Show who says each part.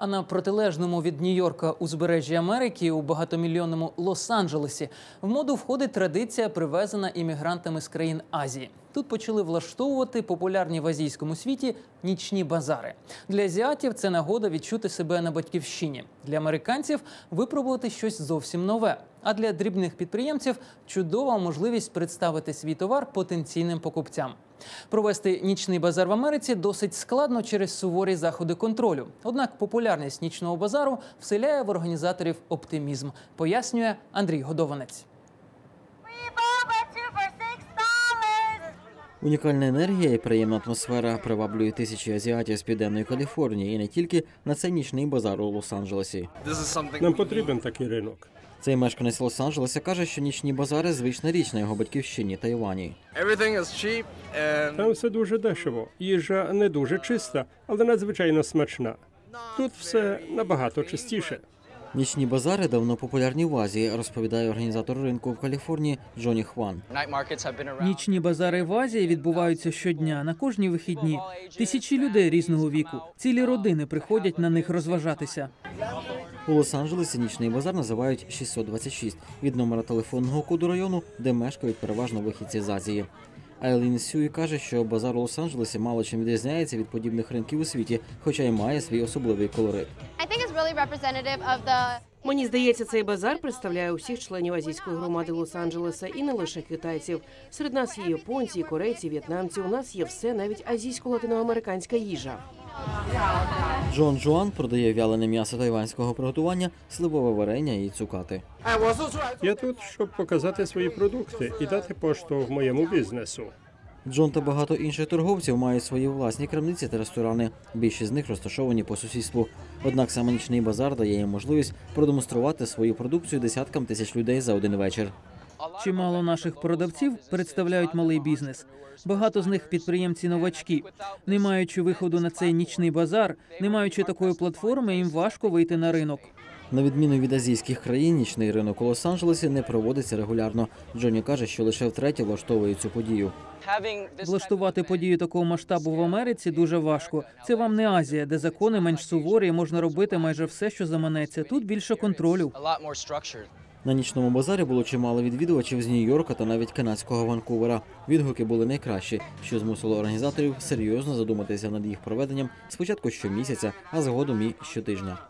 Speaker 1: А на протилежному від Нью-Йорка узбережжі Америки у багатомільйонному Лос-Анджелесі в моду входить традиція, привезена іммігрантами з країн Азії. Тут почали влаштовувати популярні в азійському світі нічні базари. Для азіатів це нагода відчути себе на батьківщині. Для американців випробувати щось зовсім нове. А для дрібних підприємців чудова можливість представити свій товар потенційним покупцям. Провести нічний базар в Америці досить складно через суворі заходи контролю. Однак популярність нічного базару вселяє в організаторів оптимізм, пояснює Андрій Годованець.
Speaker 2: Унікальна енергія і приємна атмосфера приваблює тисячі азіатів з південної Каліфорнії і не тільки на цей нічний базар у Лос-Анджелесі.
Speaker 3: Нам потрібен такий ринок.
Speaker 2: Цей мешканець Лос-Анджелеса каже, що нічні базари звична річ на його батьківщині Тайвані.
Speaker 3: Там все дуже дешево. Їжа не дуже чиста, але надзвичайно смачна. Тут все набагато чистіше.
Speaker 2: Нічні базари давно популярні в Азії, розповідає організатор ринку в Каліфорнії Джоні Хван.
Speaker 1: Нічні базари в Азії відбуваються щодня на кожні вихідні. Тисячі людей різного віку, цілі родини приходять на них розважатися.
Speaker 2: У Лос-Анджелесі нічний базар називають 626 від номера телефонного коду району, де мешкають переважно вихідці з Азії. Айлін Сюй каже, що базар у Лос-Анджелесі мало чим відрізняється від подібних ринків у світі, хоча й має свій особливий колорит.
Speaker 4: Мені здається, цей базар представляє усіх членів азійської громади Лос-Анджелеса і не лише китайців. Серед нас є японці, корейці, в'єтнамці. У нас є все, навіть азійсько-латиноамериканська їжа.
Speaker 2: Джон Жуан продає вялене м'ясо тайванського приготування, сливове варення і цукати.
Speaker 3: Я тут, щоб показати свої продукти і дати поштовх моєму бізнесу.
Speaker 2: Джон та багато інших торговців мають свої власні крамниці та ресторани. Більшість з них розташовані по сусідству. Однак саме нічний базар дає їм можливість продемонструвати свою продукцію десяткам тисяч людей за один вечір.
Speaker 1: Чимало наших продавців представляють малий бізнес. Багато з них підприємці новачки. Не маючи виходу на цей нічний базар, не маючи такої платформи, їм важко вийти на ринок.
Speaker 2: На відміну від азійських країн, нічний ринок у Лос-Анджелесі не проводиться регулярно. Джоні каже, що лише втретє влаштовує цю подію.
Speaker 1: Влаштувати подію такого масштабу в Америці дуже важко. Це вам не Азія, де закони менш суворі, і можна робити майже все, що заманеться. Тут більше контролю.
Speaker 2: На нічному базарі було чимало відвідувачів з Нью-Йорка та навіть канадського Ванкувера. Відгуки були найкращі, що змусило організаторів серйозно задуматися над їх проведенням спочатку щомісяця, а згодом і щотижня.